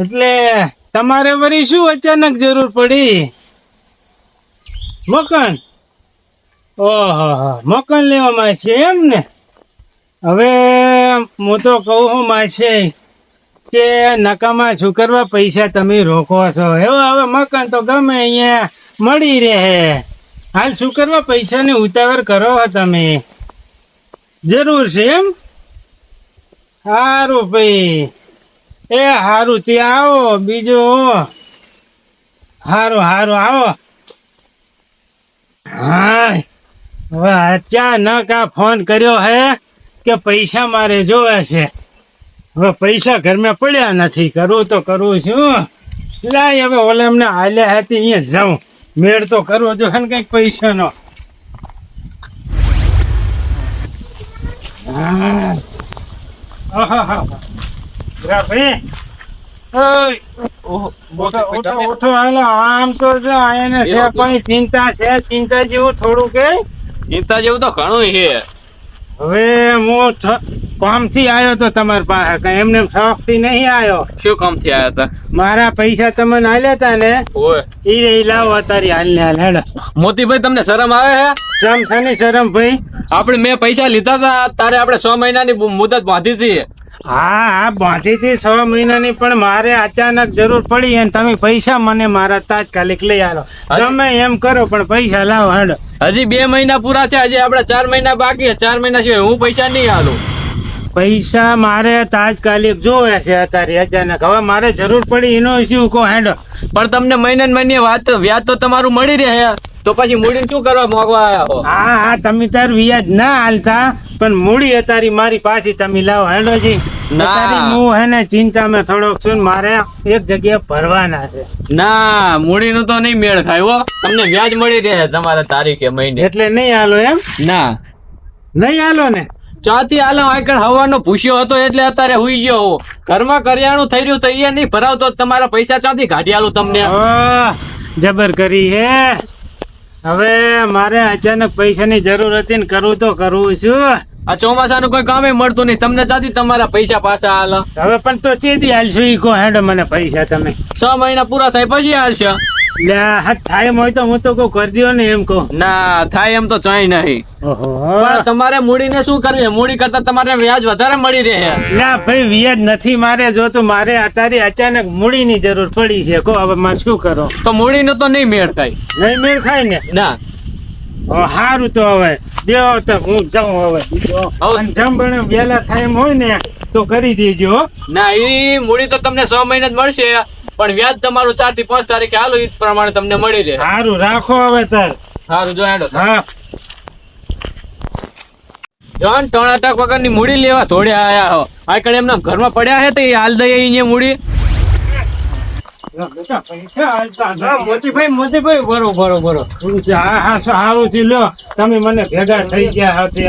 એટલે તમારે વળી શું અચાનક જરૂર પડી? મકાન? ઓહો મકાન લેવામાં છે એમ ને? હવે હું તો કહું હું માસે કે નકામા છુકરવા પૈસા તમે રોકો છો. એવો હવે મકાન તો ગમે અહીંયા મળી રહે. હાલ છુકરવા પૈસાની ઉતાવળ કરો તમે. જરૂર છે એમ? સારું ભાઈ. એ હારું ત્યાં આવો, બીજું હારું સારું આવો. હા હવે અચાનક આ ફોન કર્યો હે કે પૈસા મારે જોવે છે. હવે પૈસા ઘરમાં પડ્યા નથી કરવું તો કરવું શું લાય, હવે ઓલે એમને હાલ્યા હતી અહીંયા જાઉં. મેળ તો કરવો જો ને કંઈક પૈસાનો. હા. હા રા ચિંતા છે ચિંતા જેવું થોડું કે? ચિંતા જેવું તો ઘણું છે. હવે હું થ- કામથી આવ્યો તો તમારી પાસે કઈ? એમને શોખથી નહીં આવ્યો શું કામથી આયા હતા? મારા પૈસા તમને આલ્યા તા ને? ઓય. ઈ રે લાવો તારી હાલ ને હાલ હેડ. મોતીભાઈ તમને શરમ આવે છે શરમ છે ને શરમ ભાઈ? આપણે મેં પૈસા લીધા હતા તારે આપણે છ મહિનાની મુદત બાંધી હતી. હા હા બાંધી થી છ મહિનાની પણ મારે અચાનક જરૂર પડી અને તમે પૈસા મને મારા તાત્કાલિક લઈ આવો તમે એમ કરો પણ પૈસા લાવો હેડ. હજી બે મહિના પૂરા થયા હજી આપણે ચાર મહિના બાકી ચાર મહિના છે હું પૈસા નહીં આલું. પૈસા મારે તાત્કાલિક જોવે છે અત્યારે અચાનક. હવે મારે જરૂર પડી એનો શું કહો હેડ? પણ તમને મહિને મહિને વાત વ્યાજ તો તમારું મળી રહે તો પછી મૂડીને શું કરવા મોગવા આવ્યા હા? હા તમે તાર વ્યાજ ના હાલતા પણ મૂડી અત્યારે મારી પાછી તમે લાવો હેડોજી હું હે ને ચિંતામાં થોડોક છું મારે એક જગ્યા ભરવાના છે. ના મૂડીનું તો નહીં મેળ થાય હો. તમને વ્યાજ મળી રહે તમારા તારીખે મહિને. એટલે નહીં હાલો એમ? ના. નહીં હાલો ને? ચોથી આલો આગળ હવાનો ભૂસ્યો હતો એટલે અત્યારે હુઈ ગયો હું. ઘરમાં કરિયાણું થઈ રહ્યું તો નહીં ભરાવતો તમારા પૈસા ચાથી કાઢી આલું તમને. જબર કરી હે. હવે મારે અચાનક પૈસાની જરૂર હતી ને કરવું તો કરવું છું. આ ચોમાસાનું કોઈ કામે મળતું નહીં. તમને ચાથી તમારા પૈસા પાછા હાલ હવે પણ તો ચેતી હાલશો ઈ કો હેડો મને પૈસા તમે. છ મહિના પૂરા થાય પછી હાલશો લે હાથ થાય એમ હોય તો હું તો કહું કરી દ્યો ને એમ કહું. ના થાય એમ તો ચોય નહીં. પણ તમારે મૂડીને શું કરવી? મૂડી કરતા તમારે વ્યાજ વધારે મળી રહે. ના ભાઈ વ્યાજ નથી મારે જો તો મારે અત્યારે અચાનક મૂડીની જરૂર પડી છે. કહો હવે મારે શું કરો? તો મૂડીનું તો નહીં મેળ થાય નહીં મેળ ખાય ને? ના. સારું તો હવે. દેવો તો હું જાઉં હવે. જમણે વહેલા થાય હોય ને તો કરી દેજો. ના એ મૂડી તો તમને છ મહિને જ મળશે. પણ વ્યાજ તમારું ચારથી પાંચ તારીખે હાલો એ પ્રમાણે તમને મળી રહે. સારું રાખો હવે તાર. સારું જો હેડો. હા. જોન ટણાટક વગરની મૂડી લેવા થોડે આયા હો. આ કડે એમના ઘરમાં પડ્યા હે તો એ હાલ દઈએ અહીંયા મૂડી. મોતીભાઈ મોતીભાઈ બરો બરો બરો સારું થી લો તમે મને ભેગા થઈ ગયા હતી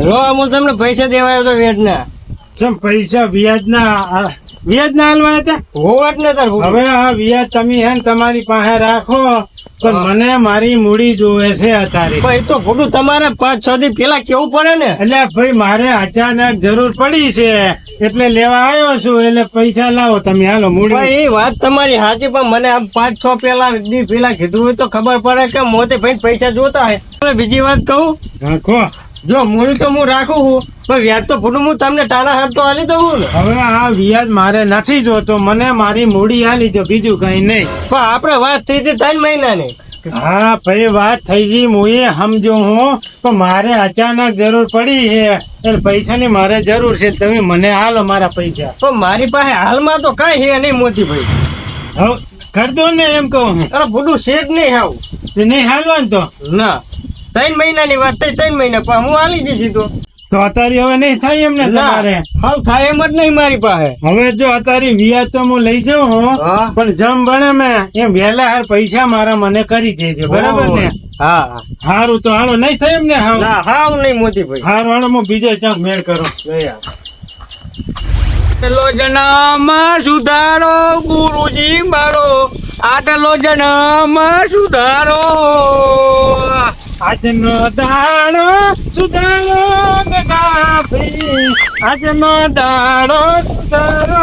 રો હું તમને પૈસા દેવાયો તો વેટના. ચમ પૈસા વ્યાજ ના વ્યાજ ના હાલવા હતા હોવાટ ને તાર હવે આ વ્યાજ તમે હે તમારી પાસે રાખો પણ મને મારી મૂડી જોવે છે અત્યારે. એ તો ખોટું તમારે પાંચ છ દી પેલા કેવું પડે ને? એટલે ભાઈ મારે અચાનક જરૂર પડી છે એટલે લેવા આવ્યો છું એટલે પૈસા લાવો તમે હાલો મૂડી એ વાત તમારી સાચી પણ મને આમ પાંચ છ પેલા દી પેલા કીધું હોય તો ખબર પડે કે મોતે ભાઈ પૈસા જોતા હોય બીજી વાત કહું રાખો. જો મૂડી તો હું રાખું છું પણ વ્યાજ તો ફૂટું હું તમને તારા હાથ તો આલી દઉં ને. હવે આ વ્યાજ મારે નથી જોતો મને મારી મૂડી આલી દો બીજું કઈ નહીં. પણ આપણે વાત થઈ હતી ત્રણ મહિનાની. હા ભાઈ વાત થઈ ગઈ હું એ સમજો હું તો મારે અચાનક જરૂર પડી છે એટલે પૈસાની મારે જરૂર છે તમે મને હાલો મારા પૈસા. તો મારી પાસે હાલમાં તો કઈ છે નહીં મોટી ભાઈ હવે કર ને એમ કહું અરે બધું શેઠ નહીં આવું નહીં હાલવાનું તો? ના. ત્રણ મહિનાની વાત થઈ ત્રણ મહિના પણ હું હાલી જઈશ તો. તો અતારી હવે નહીં થાય એમ ને તમારે? હાલ થાય એમ જ નહીં મારી પાસે. હવે જો અતારી વ્યાજ તો હું લઈ જાઉં હું. પણ જમ ભણે મેં એમ વહેલા હાર પૈસા મારા મને કરી દેજો બરાબર ને? હા. હારું તો હાલો નહીં થાય એમ ને હા હાવ નહીં મોતીભાઈ હારું હાલો હું બીજો ચાંક મેળ કરો. આટલો જન્મ સુધારો ગુરુજી મારો. આટલો જન્મ સુધારો. આજનો દાડો સુધારો આજનો દાડો સુધારો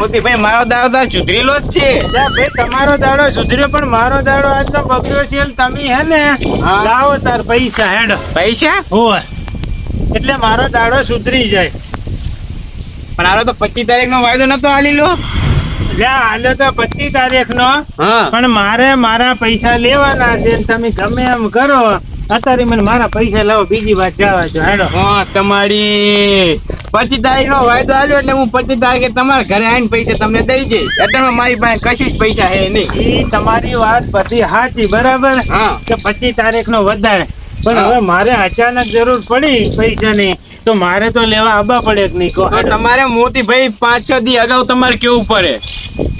મોતીભાઈ મારો દાદા સુધરેલો જ છે. ભાઈ તમારો દાડો સુધર્યો પણ મારો દાડો આજનો બગડ્યો છે તમે હે ને. લાવો તાર પૈસા હેડો. પૈસા? હોય એટલે મારો દાડો સુધરી જાય. પણ આરો તો પચીસ તારીખ નો વાયદો નતો આલી લો. જ્યાં તો પચીસ તારીખ નો હા. પણ મારે મારા પૈસા લેવાના છે તમે ગમે એમ કરો. અત્યારે મને મારા પૈસા લાવો બીજી વાત જવા છો હેડો હા તમારી પચીસ તારીખ નો વાયદો આવ્યો એટલે હું પચીસ તારીખે તમારા ઘરે આવીને પૈસા તમને દઈ જઈશ. એટલે મારી પાસે કશી જ પૈસા હે નહીં. એ તમારી વાત બધી સાચી બરાબર? હા. કે પચીસ તારીખ નો વધારે. પણ હવે મારે અચાનક જરૂર પડી પૈસાની તો મારે તો લેવા આવવા પડે કે નહીં? કહો તમારે મોતી ભાઈ પાંચ છ દી અગાઉ તમારે કેવું પડે?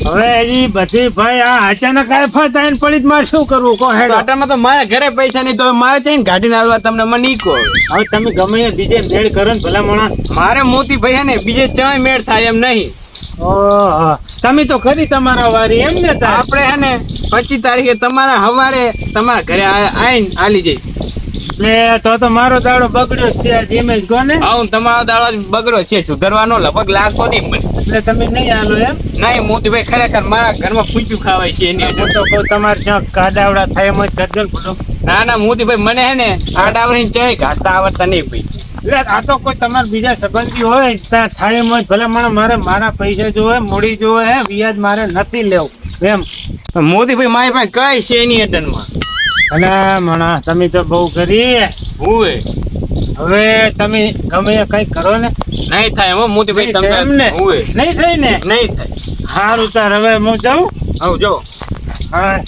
હવે હજી બધી ભાઈ આ અચાનક આ ફટ આઈને પડી જ મારે શું કરવું? કહો હેડ. આટામાં તો મારા ઘરે પૈસા નહીં તો મારે છે ને ગાડી ના તમને મને નહીં કહો. હવે તમે ગમે બીજે મેળ કરો ને ભલા મણા મારે મોતી ભાઈ ને બીજે ચાય મેળ થાય એમ નહીં. તમે તો ખરી તમારા વારી એમ ને આપણે હે ને પચીસ તારીખે તમારા હવારે તમારા ઘરે આવીને આલી જઈ લે તો તો મારો દાડો બગડ્યો છે આ ધીમે જ ગો ને આવું તમારો દાડો બગડ્યો છે સુધરવાનો લગભગ લાગતો નહીં મને. એટલે તમે નહીં હાલો એમ? નહીં મોતીભાઈ ખરેખર મારા ઘરમાં પૂછ્યું ખાવાય છે એની હું તો કહું તમારે થાય એમ જ કરજો ને ના ના મોતીભાઈ મને હે ને આડાવડી ચાય આવડતા નહીં ભાઈ. એટલે આ તો કોઈ તમારા બીજા સંબંધી હોય ત્યાં થાય એમ જ. ભલે મને મારે મારા પૈસા જોવે મૂડી જોવે હે વ્યાજ મારે નથી લેવું એમ. મોતીભાઈ મારી પાસે કઈ છે એની અટનમાં અને મણા તમે તો બહુ કરી હુએ. હવે તમે ગમે કઈ કરો ને. નહીં થાય હો મોતીભાઈ ભાઈ થાય એમ તમને ને હુએ. નહીં થાય ને? નહીં થાય. સારું તાર હવે હું જાઉં? આવ જો. હા.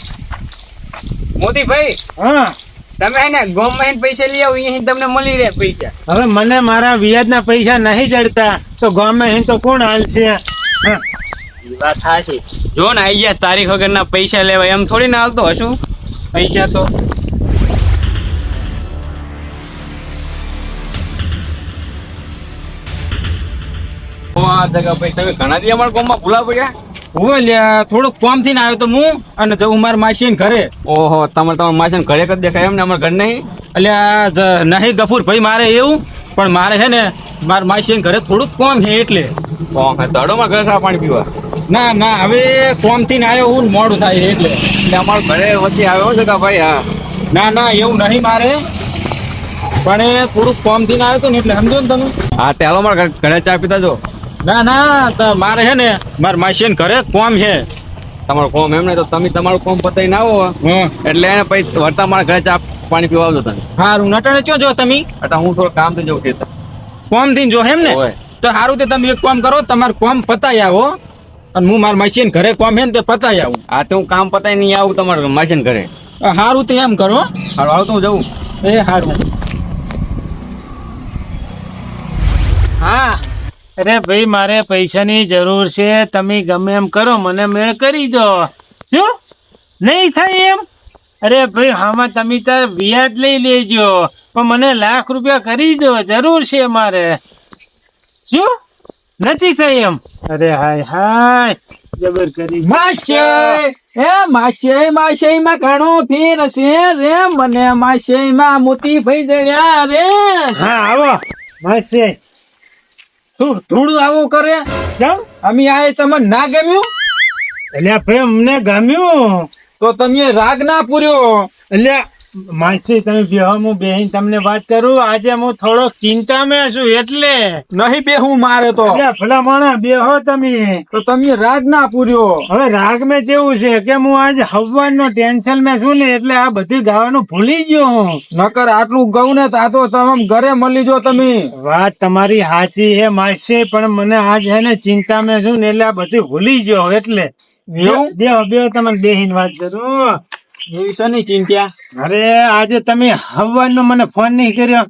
મોતીભાઈ હા. તમે હે ને ગવર્મેન્ટ પૈસા લઈ આવો અહીં તમને મળી રહે પૈસા. હવે મને મારા વ્યાજના પૈસા નહીં જડતા તો ગવર્મેન્ટ તો કોણ હાલ છે? હા. ઈ વાત થાશે જો ને આઈ ગયા તારીખ વગરના પૈસા લેવા એમ થોડી ના હાલતો હશું. પૈસા તો. તમે ઘણા દી અમારા ગામમાં ભૂલા પડ્યા? ઓવે લ્યા થોડુંક કોમથી આવ્યો તો હું અને જવું મારા માસી ઘરે. ઓહો તમારે તમારા માસી ઘરે કદ દેખાય એમ ને અમારા ઘર નહીં? એટલે નહીં ગફુર ભાઈ મારે એવું પણ મારે છે ને મારા માસી ઘરે થોડુંક કોમ છે એટલે. કોણ હે દડો માં ઘરે પાણી પીવા. ના ના હવે કોમથી આવ્યો હું મોડું થાય એટલે. એટલે અમારા ઘરે વચ્ચે આવ્યો જગા ભાઈ હા. ના ના એવું નહીં મારે. પણ એ થોડુંક કોમથી આવ્યો તો ને એટલે સમજો ને તમે. હા તેલો મારા ઘરે- ચા પીતા જો. ના ના મારે છે ને મારા માસી ઘરે કોમ છે. તમારો કોમ એમ નહીં તો તમે તમારું કોમ પતાવી ના આવો. એટલે એને પછી વળતા મારા ઘરે ચા પાણી પીવા આવજો તમે હારું નટાણે ચો જો તમે. એટલે હું થોડું કામથી જવું ખેતર. કોમથી જો એમ ને. તો સારું તે તમે એક કામ કરો તમારું કોમ પતાઈ આવો. અને હું મારા મશીન ઘરે કોમ હે ને તે પતાઈ આવું. આ તો હું કામ પતાઈ નહીં આવું તમારા મશીન ઘરે. સારું તો એમ કરો. હારું આવતો હું જવું એ સારું હા અરે ભાઈ મારે પૈસાની જરૂર છે. તમે ગમે એમ કરો મને મેળ કરી દો. શું? નહીં થાય એમ? અરે ભાઈ હામાં તમે તાર વ્યાજ લઈ લેજો. પણ મને લાખ રૂપિયા કરી દો જરૂર છે મારે. શું? નથી થઈ એમ. અરે હાય હાય. જબર કરી. માશે એ માશે માશે માં ઘણો ફેર છે રે. મને માશે માં મોતી ભાઈ જડ્યા રે. હા આવો. માશે શું થોડું આવું કરે? કેમ? અમે આએ તમને ના ગમ્યું? એટલે ભાઈ અમને ગમ્યું. તો તમે રાગ ના પૂર્યો. એટલે માસી તમે બેહો હું બેહીને તમને વાત કરું. આજે હું થોડો ચિંતામાં છું એટલે નહીં બેહું મારે તો. ભલા માણા બેહો તમે. તો તમે રાગ ના પૂર્યો. હવે રાગ મેં જેવું છે કે હું આજ હવન નો ટેન્શન મેં છું ને એટલે આ બધું ગાવાનું ભૂલી ગયો હું. નકર આટલું ગઉ ને તા તો તમે ઘરે મળી જો તમે. વાત તમારી સાચી હે માસી પણ મને આજ હે ને ચિંતામાં છું ને એટલે આ બધું ભૂલી ગયો એટલે? બેહો બેહો તમે બેહીન વાત કરું. એવી નહીં ચિંતા અરે આજે તમે હવાનો મને ફોન નહીં કર્યો.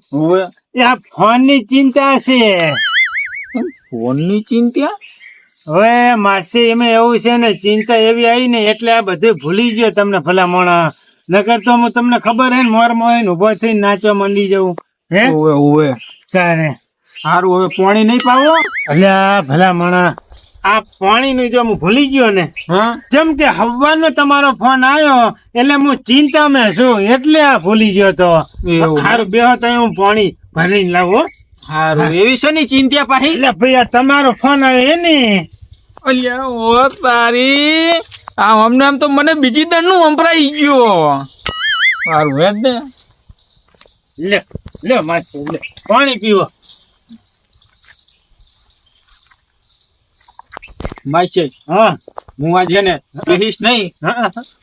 એ આ ફોનની ચિંતા છે. ફોનની ચિંતા? હવે માસી એમાં એવું છે ને ચિંતા એવી આવી ને એટલે આ બધું ભૂલી ગયો તમને ભલા મોણા નકર તો હું તમને ખબર હે ને મોર મોર ઊભો થઈને નાચવા માંડી જવું હે? ઓવે ઓવે. તારે. સારું હવે પાણી નહીં પાવો? અલ્યા ભલા મોણા આ પાણી નું જો હું ભૂલી ગયો ને હા? જેમ કે હવાનો તમારો ફોન આવ્યો એટલે હું ચિંતામાં છું એટલે આ ભૂલી ગયો તો. સારું બે તો હું પાણી ભરીને લાવો સારું એવી છે ની ચિંતા પાછી એટલે ભાઈ આ તમારો ફોન આવ્યો એને અલ્યા ઓ તારી આમ અમને આમ તો મને બીજી દળનું સંભળાઈ ગયો. સારું હેડ ને. લે લે માસ્ટર લે. પાણી પીવો. માસી હા હું આજે ને કહીશ નહીં.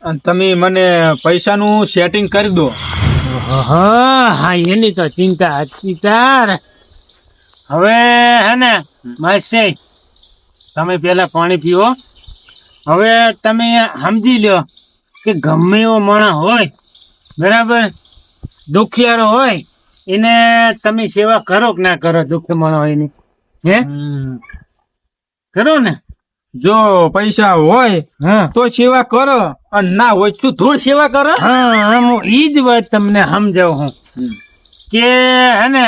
અને તમે મને પૈસાનું સેટિંગ કરી દો. હા હા એની તો ચિંતા હતી તાર. હવે હે ને માસે તમે પેલા પાણી પીવો હવે તમે સમજી લ્યો કે ગમે એવો માણસ હોય બરાબર દુખિયારો હોય એને તમે સેવા કરો કે ના કરો દુઃખ હોય એની? હે? કરો ને. જો પૈસા હોય હા. તો સેવા કરો અને ના હોય શું ધૂળ સેવા કરો. હા ઈ જ વાત તમને સમજાવું હું. કે હે ને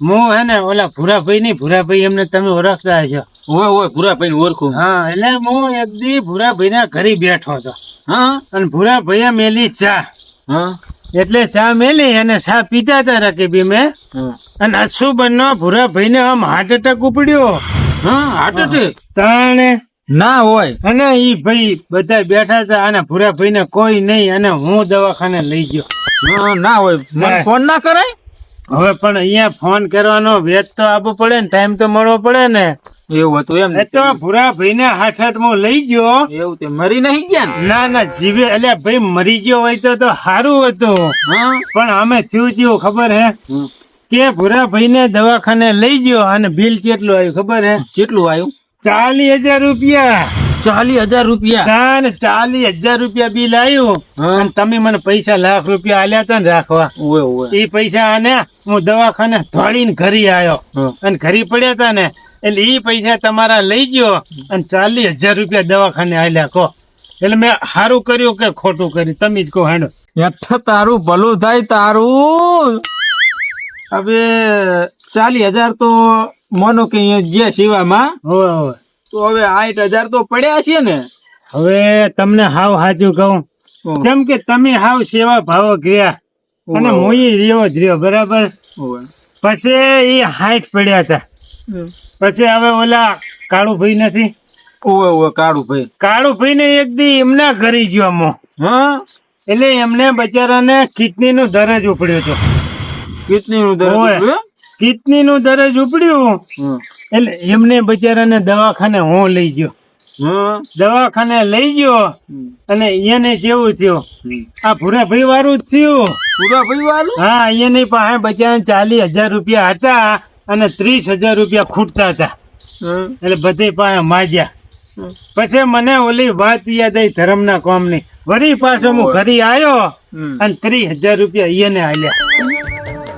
હું. હે ને ઓલા ભૂરાભાઈ ની ભૂરાભાઈ એમને તમે ઓળખતા છો હોય હોય ભૂરાભાઈ ઓળખું. હા એટલે હું એક દી ભૂરાભાઈ ના ઘરે બેઠો હતો. હા? અને ભૂરાભાઈએ મેલી ચા. હા? એટલે ચા મેલી અને ચા પીતા હતા રકીબી મેં અને અશુબન નો ભૂરાભાઈ ને આમ હાર્ટ એટેક ઉપડ્યો. હા હાટ તાણે ના હોય. અને ઈ ભાઈ બધા બેઠા હતા અને ભૂરાભાઈ ને કોઈ નહીં અને હું દવાખાને લઈ ગયો. હા, ના હોય. મને ફોન ના કરાય? હવે પણ અહીંયા ફોન કરવાનો વેત તો આપવો પડે ને ટાઈમ તો મળવો પડે ને. એવું હતું એમ તો ભૂરા ભાઈ ને હાથ હાથમાં લઈ ગયો. એવું તે મરી નહીં ગયા ના? ના જીવે એટલે ભાઈ મરી ગયો હોય તો તો સારું હતું. હા. પણ અમે થયું થયું ખબર હે? હમ. કે ભૂરાભાઈ ને દવાખાને લઈ ગયો અને બિલ કેટલું આવ્યું ખબર હે? કેટલું આવ્યું? ચાલીસ હજાર રૂપિયા. ચાલીસ હજાર રૂપિયા? ચાલીસ હજાર રૂપિયા બિલ આવ્યું. અને તમે મને પૈસા લાખ રૂપિયા આલ્યા હતા ને રાખવા. એ પૈસા આને હું દવાખાને ધોળીને ઘરે આવ્યો અને ઘરે પડ્યા હતા ને એટલે એ પૈસા તમારા લઈ ગયો અને ચાલીસ હજાર રૂપિયા દવાખાને આલ્યા. કહો. એટલે મેં સારું કર્યું કે ખોટું કર્યું? તમે જ કહો હેડો. તારું ભલું થાય તારું. હવે ચાલીસ હજાર તો માનો કે જે સિવામાં હોવે હોવે. તો હવે આઠ હજાર તો પડ્યા છે ને. હવે તમને હાવ સાચું કહું. કેમ કે તમે હાવ સેવા ભાવો ગયા અને. હું રહ્યો જ રહ્યો બરાબર? પછી એ હાઈટ પડ્યા હતા. પછી હવે ઓલા કાળુભાઈ નથી? ઓવે ઓવે કાળું ભાઈ કાળુભાઈ. ને એક દી એમના ઘરે ગયો મો હા? એટલે એમને બચારાને કિડની નું દરજ ઉપડ્યો હતું. કેટલી નું ઓય. કિડની નું દરજ ઉપડ્યું? એટલે એમને બચારાને દવાખાને હું લઈ ગયો. દવાખાને લઈ ગયો અને એને જેવું થયું. આ ભૂરા ભાઈ વાળું જ થયું. પૂરા ભાઈ વાળું હા એની પાસે બચારા ચાલીસ હજાર રૂપિયા હતા અને ત્રીસ હજાર રૂપિયા ખૂટતા હતા. એટલે બધે પાસે માજ્યા પછી મને ઓલી વાત યાદ આવી ધર્મના કોમની. વળી પાછો હું ઘરે આવ્યો અને ત્રીસ હજાર રૂપિયા એને આલ્યા.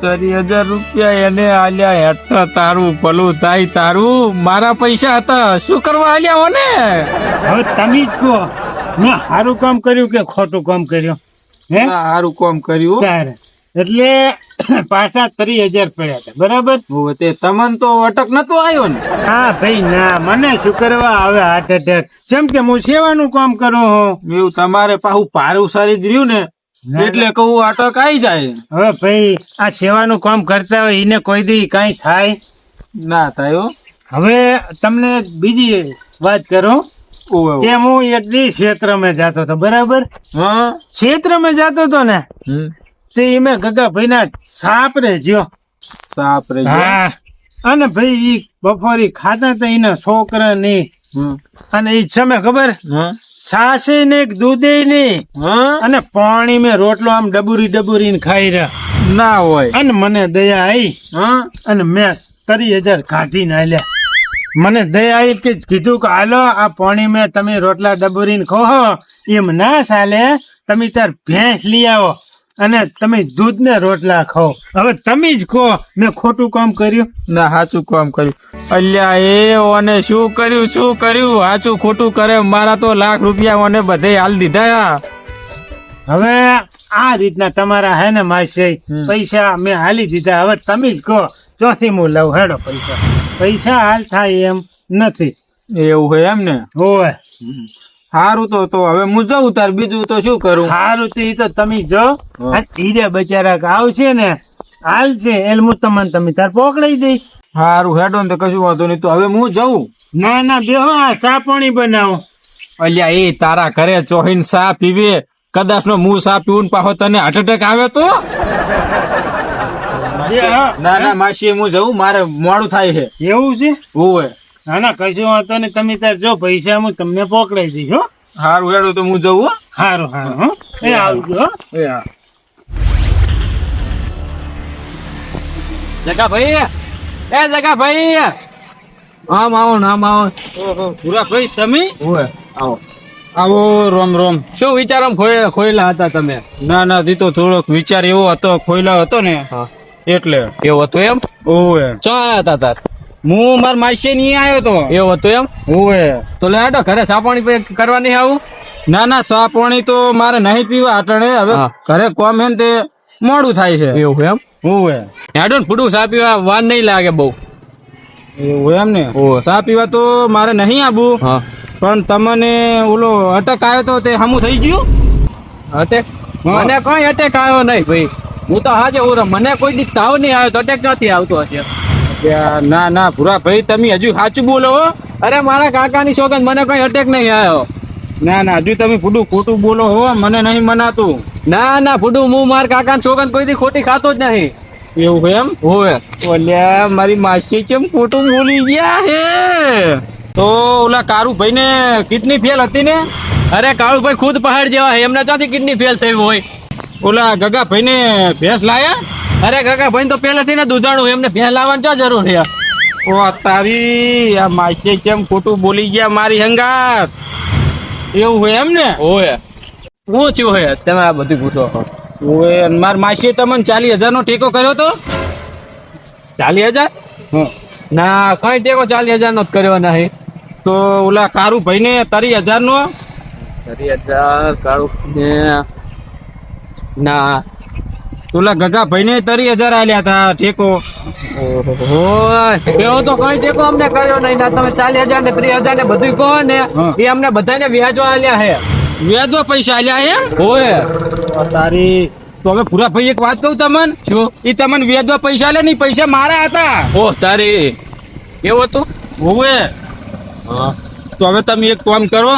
ત્રીસ હજાર રૂપિયા એને આલ્યા. હેઠ તારું ભલું થાય તારું. મારા પૈસા હતા. શું કરવા આલ્યા હો ને હવે તમે જ કહો. મેં સારું કામ કર્યું કે ખોટું કામ કર્યું? હે? સારું કામ કર્યું. તારે એટલે પાછા ત્રીસ હજાર પડ્યા હતા. બરાબર? તે તમન તો અટક નતો આવ્યો ને. હા ભાઈ ના. મને શું કરવા? આવે હાર્ટ એટેક જેમ કે હું સેવાનું કામ કરું હું. એવું તમારે પાછું પારું સારી જ રહ્યું ને. એટલે કહું અટક આવી જાય. હવે ભાઈ આ સેવાનું કામ કરતા હોય એને કોઈ દી કઈ થાય. ના થાય હવે તમને બીજી વાત કરું. કે હું એક દી ક્ષેત્રમાં જતો હતો બરાબર? ક્ષેત્રમાં જતો હતો ને. તે મેં ગગા ભાઈ ના સાપ રે જ્યો સાપ રે હા. અને ભાઈ ઈ બપોરી ખાતા હતા એના છોકરા ની. અને ઈ સમય ખબર? હા. સાસે ને દૂધી નહીં અને પાણી મેં રોટલો આમ ડબુરી ડબુરી ને ખાઈ રહ્યા. ના હોય. અને મને દયા આવી હા? અને મેં તરી હજાર કાઢીને આલ્યા. મને દયા આવી કે કીધું કે હાલો આ પાણી મેં તમે રોટલા ડબુરી ને ખો એમ ના ચાલે. તમે તાર ભેંસ લઈ આવો. અને તમે દૂધ ને રોટલા ખાઓ. હવે તમે જ કહો મેં ખોટું કામ કર્યું? ના સાચું કામ કર્યું. અલ્યા એ ઓને શું કર્યું શું કર્યું? સાચું ખોટું કરે મારા તો લાખ રૂપિયા ઓને બધે હાલ દીધા. હવે આ રીતના તમારા હે ને માસી પૈસા મેં હાલી દીધા. હવે તમે જ કહો ચોથી હું લઉં હેડો પૈસા. પૈસા હાલ થાય એમ નથી. એવું હોય એમ ને? હોય. સારું તો તો હવે હું જઉં તાર બીજું તો શું કરું? સારું તો એ તો તમે જો હીરે બચારા આવશે ને હાલશે એલ હું તમને તમે તાર પકડાઈ દઈશ. સારું હેડો ને તો કશું વાંધો નહીં. તો હવે હું જઉં. ના ના બેહો આ ચા પાણી બનાવો. અલ્યા એ તારા ઘરે ચોહીન સા પીવે. કદાચ નો મું સા પીવું ને પાછો તને હાર્ટ એટેક આવે તો? ના ના માસી હું જઉં. મારે મોડું થાય છે. એવું છે? ઓવે ના ના કશું વાંધો નહીં. તમે તાર જો પૈસા હું તમને પોકડાઈ દઈશ હો. સારું હેડો તો હું જઉં હારું સારું સારું હો. એ આવજો એ હા. જગા ભાઈ એ જગા ભાઈ આમ આવો નામ આવો પૂરા ભાઈ તમે? ઓય આવો. આવો રોમ રોમ. શું વિચારો ખોયેલા હતા તમે? ના ના દીતો થોડોક વિચાર એવો હતો ખોયલા હતો ને. હા. એટલે. એવો હતો એમ? ઓ ચો આયા હતા તાર? હું માર માસી ની આવ્યો તો. એવું હતું એમ? ઓએ તો લે હેડો ઘરે સાપાણી પે કરવા નહીં આવું? ના ના સા પાણી તો મારે નહીં પીવા આટણે હવે ઘરે કોમ હે તે મોડું થાય છે. એવું એમ? ઓએ હેડો ને ફૂટું સા પીવા વાર નહીં લાગે બહુ. એવું એમ ને. સા પીવા તો મારે નહીં આવું પણ તમને ઓલો અટક આવ્યો તો તે હમું થઈ ગયું? અટેક. મને કોઈ અટેક આવ્યો નહીં ભાઈ. હું તો હાજે હું મને કોઈ દી તાવ નહીં આવ્યો તો અટેક નથી આવતો હશે ત્યાં ના ના ભૂરા ભાઈ તમે હજુ સાચું બોલો અરે મારા કાકાની સોગંદ મને કઈ અટેક નહીં આવ્યો ના ના હજુ તમે ફૂડું ખોટું બોલો હો મને નહીં મનાતું. ના ના ફૂડું હું મારા કાકાની સોગંદ કોઈ દી ખોટી ખાતો જ નહીં. એવું હોય એમ? હોય ઓલ્યા મારી માસી ચેમ ખોટું બોલી ગયા હે? તો ઓલા કારુ ભાઈ ને કિડની ફેલ હતી ને? અરે કાળુભાઈ ખુદ પહાડ જેવા હે એમના ચાથી કિડની ફેલ થઈ હોય? ઓલા ગગા ભાઈ ને ભેંસ લાયા? અરે કાકા ભાઈ તો પહેલેથી ને દૂધાણું એમને લાવવાની ચા જરૂર છે ઓ તારી આ માસી કેમ ખોટું બોલી ગયા મારી હંગાત? એવું હોય એમ ને? હોય. હું થયું હે તમે આ બધું પૂછો. ઓએ અને માર માસીએ તમને ચાલીસ હજાર નો ટેકો કર્યો તો? ચાલીસ હજાર? ના કઈ ટેકો ચાલીસ હજાર નો જ કર્યો નહીં. તો ઓલા કારું ભાઈ ને તારી હજાર નો ચાલીસ હજાર કારું ને. ઓલા ગગા ભાઈ ને તરી હજાર આલ્યા હતા ટેકો એવો તો કઈ ટેકો અમને કર્યો નહીં ના તમે ચાલીસ હજાર ને ત્રીસ હજાર ને બધું કહો ને એ અમને બધાને વ્યાજો આલ્યા હે. વ્યાજો પૈસા આલ્યા એમ? હોય તારી તો હવે પૂરા ભાઈ એક વાત કહું તમને? શું? એ તમને વ્યાજો પૈસા લે નહીં પૈસા મારા હતા. ઓહ તારી કેવું હતું હોવે હા. તો હવે તમે એક કામ કરો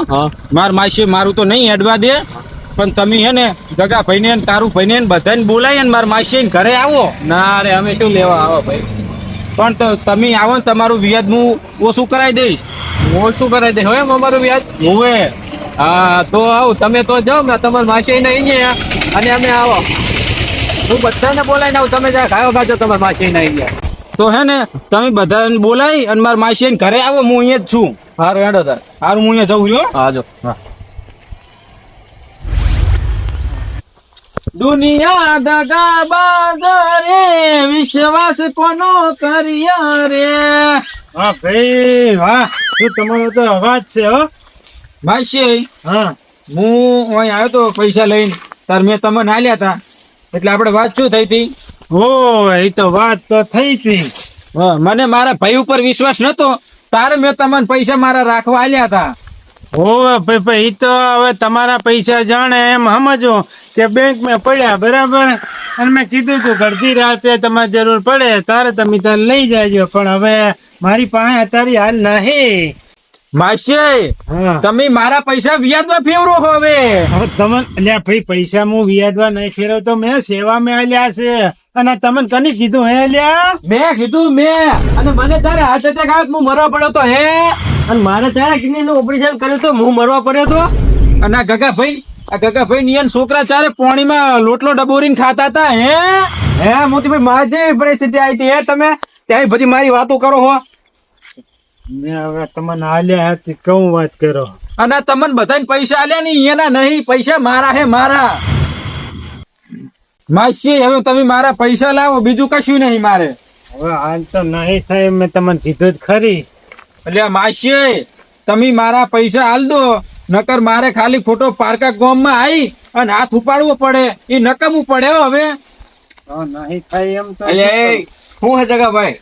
માર માસી મારું તો નહીં હેડવા દે. પણ તમે હે ને ગગા ભાઈ ને તારું ભાઈ ને બધાને બોલાય ને મારા માસી ને ઘરે આવો. ના રે અમે શું લેવા આવો ભાઈ? પણ તમે આવો ને તમારું વ્યાજ હું ઓછું કરાવી દઈશ. હું કરાવી દઈશ. હવે અમારું વ્યાજ? હોવે. હા તો આવું. તમે તો જાઓ ને તમારા માસી ને અહીંયા અને અમે આવો. હું બધાને બોલાવીને આવું. તમે જ્યાં ખાયો ખાજો તમારા માસી ને અહીંયા. તો હે ને તમે બધાને બોલાય અને મારા માસી ઘરે આવો. હું અહીંયા જ છું. સારું હેડો તાર. હારું હું અહીંયા જઉં છું હાજો હા. દુનિયા દગા બાદરે વિશ્વાસ કોનો કર્યા રે? હા ભાઈ વાહ. શું તમારો તો અવાજ છે હો? ભાઈ હા. હું અહીં આવ્યો તો પૈસા લઈને. તાર મેં તમને આલ્યા હતા. એટલે આપણે વાત શું થઈ હતી? ઓ એ તો વાત તો થઈ હતી. મને મારા ભાઈ ઉપર વિશ્વાસ નતો. તારે મેં તમને પૈસા મારા રાખવા આલ્યા હતા. ઓવે ભાઈ તો હવે તમારા પૈસા જાણે એમ સમજો કે બેંકમાં પડ્યા બરાબર? અને મેં કીધું તું ઘરથી રાતે તમારે જરૂર પડે તારે તમે તારે લઈ જાજો પણ હવે મારી પાસે અત્યારે હાલ નહીં. માસી તમે મારા પૈસા વ્યાજમાં ફેરવો હવે. હવે તમે અલ્યા ભાઈ પૈસા હું વ્યાજવા નહીં ફેરવતો મેં સેવા મેં આલ્યા છે. અને તમે કની કીધું હે અલ્યા? મેં કીધું મેં. અને મને તારે હાર્ટ એટેક આવ્યો હું મરવા પડ્યો તો હે? અને મારે ચારે કિડની નું ઓપરેશન કર્યું તો હું મરવા પડ્યો તો? અને આ ગગાભાઈ આ ગગાભાઈ નિયન છોકરા ચારે પાણીમાં લોટલો ડબોરીને ખાતા હતા હે? હે મોતીભાઈ મારે જેવી પરિસ્થિતિ આવી હતી હે તમે? ત્યાં બધી મારી વાતો કરો હો. મેં હવે તમને આલ્યા હતી કઉ વાત કરો. અને તમને બધાને પૈસા આલ્યા નહીં એના નહીં પૈસા મારા હે મારા. માસી હવે તમે મારા પૈસા લાવો બીજું કશું નહીં મારે. હવે હાલ તો નહીં થાય મેં તમને કીધું જ ખરી. એટલે માસી તમે મારા પૈસા હાલ દો. નકર મારે ખાલી ખોટો પારકા ગામમાં આવી અને હાથ ઉપાડવો પડે. એ નકમવું પડે હવે. નહીં થાય એમ તો શું હે જગાભાઈ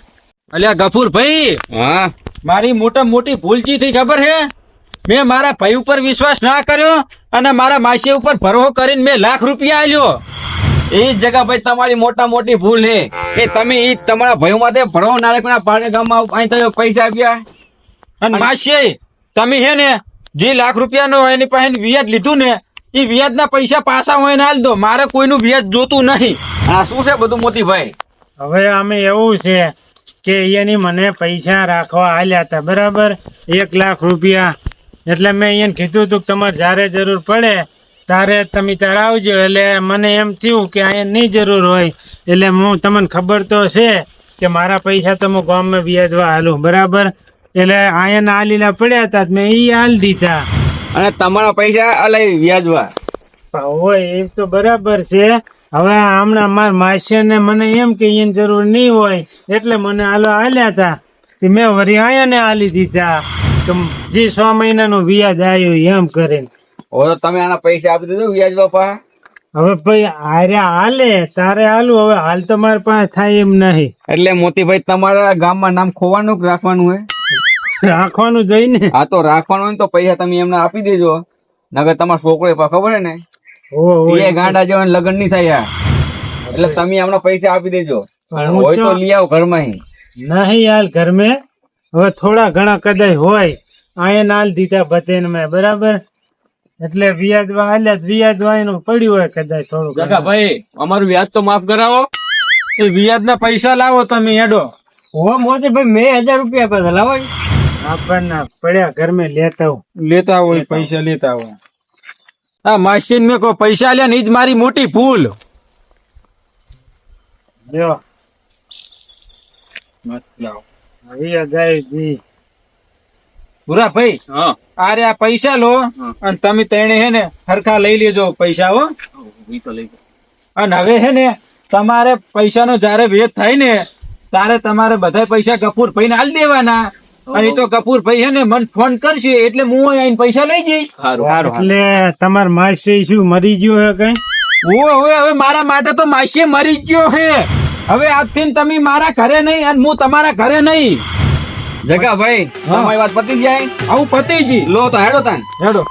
અલ્યા ગફુર ભાઈ? હા. મારી મોટા મોટી ભૂલ જી થઈ ખબર હે? મેં મારા ભાઈ ઉપર વિશ્વાસ ના કર્યો અને મારા માસી ઉપર ભરોસો કરીને મેં લાખ રૂપિયા આલ્યો. એ જ જગાભાઈ તમારી મોટા મોટી ભૂલ હે. એ તમે એ તમારા ભાઈઓ માટે ભરો નાળકના પાડે ગામમાં અહીં તમે પૈસા આપ્યા. અને માસી તમે હે ને જે લાખ રૂપિયાનો એની પાસે વ્યાજ લીધું ને એ વ્યાજના પૈસા પાછા હોય ને હાલ દો. મારે કોઈનું વ્યાજ જોતું નહીં. આ શું છે બધું મોતીભાઈ? હવે અમે એવું છે કે એની મને પૈસા રાખવા આલ્યા હતા બરાબર? એક લાખ રૂપિયા. એટલે મેં એને કીધું હતું કે તમારે જ્યારે જરૂર પડે તારે તમે તાર આવજો. એટલે મને એમ થયું કે અહીંયા નહીં જરૂર હોય. એટલે હું તમને ખબર તો છે કે મારા પૈસા તો હું ગામમાં વ્યાજવા હાલું બરાબર? એટલે અહીંયા આલીલા પડ્યા હતા મેં એ હાલ દીધા. અને તમારા પૈસા અલાઈ વ્યાજવા. હોય એ તો બરાબર છે. હવે હમણાં માર માસીને મને એમ કે એની જરૂર નહીં હોય એટલે મને હાલો હાલ્યા હતા. તે મેં વરી આયા ને હાલી દીધા. તો જે છ મહિનાનું વ્યાજ આવ્યું એમ કરીને. હવે તમે આના પૈસા આપી દીધો વ્યાજ પા. હવે ભાઈ હાર્યા હાલે તારે હાલું હવે હાલ તો મારા પાસે થાય એમ નહીં. એટલે મોતીભાઈ તમારા ગામમાં નામ ખોવાનું રાખવાનું હે? રાખવાનું જોઈને. હા તો રાખવાનું તો પૈસા તમે એમને આપી દેજો. નગર તમારા છોકરો પા ખબર હે ને. એ ગાંડા જેવા લગ્ન નહીં થાય એટલે તમે એમને પૈસા આપી દેજો. હોય તો લઈ આવો ઘરમાં નહીં હાલ ઘરમાં. હવે થોડા ઘણા કદાચ હોય. આયા નાલ દીધા બતેન મેં બરાબર? એટલે વ્યાજ હાલ્યા વ્યાજ વાયનું પડ્યું હોય કદાચ થોડું કાકા ભાઈ અમારું વ્યાજ તો માફ કરાવો. એ વ્યાજના પૈસા લાવો તમે હેડો. હો મોટી ભાઈ મેં હજાર રૂપિયા પાછા લાવો આપણને પડ્યા ઘર મેં લેતા લેતા હોય પૈસા લેતા હોય આ માસી મેં કોઈ પૈસા લે ને જ મારી મોટી ભૂલ. જી. ભૂરા ભાઈ હા. આરે આ પૈસા લો અને તમે તેને હે ને હરખા લઈ લેજો પૈસા હો. ઈ તો લઈ અને હવે હે ને તમારે પૈસાનો જ્યારે વેદ થાય ને ત્યારે તમારે બધા પૈસા કપૂર ભાઈ ને આલી દેવાના. અને તો કપૂર ભાઈ હે ને મને ફોન કરશે એટલે હું અહીં આઈને પૈસા લઈ જઈશ. સારું એટલે તમાર માસી શું મરી ગયો હે કઈ? ઓ હવે હવે મારા માટે તો માસીએ મરી ગયો હે. હવે આજથી તમે મારા ઘરે નહીં અને હું તમારા ઘરે નહીં. જગાભાઈ તમારી વાત પતી જાય? આવું પતિજી લો તો હેડો તાન. હેડો.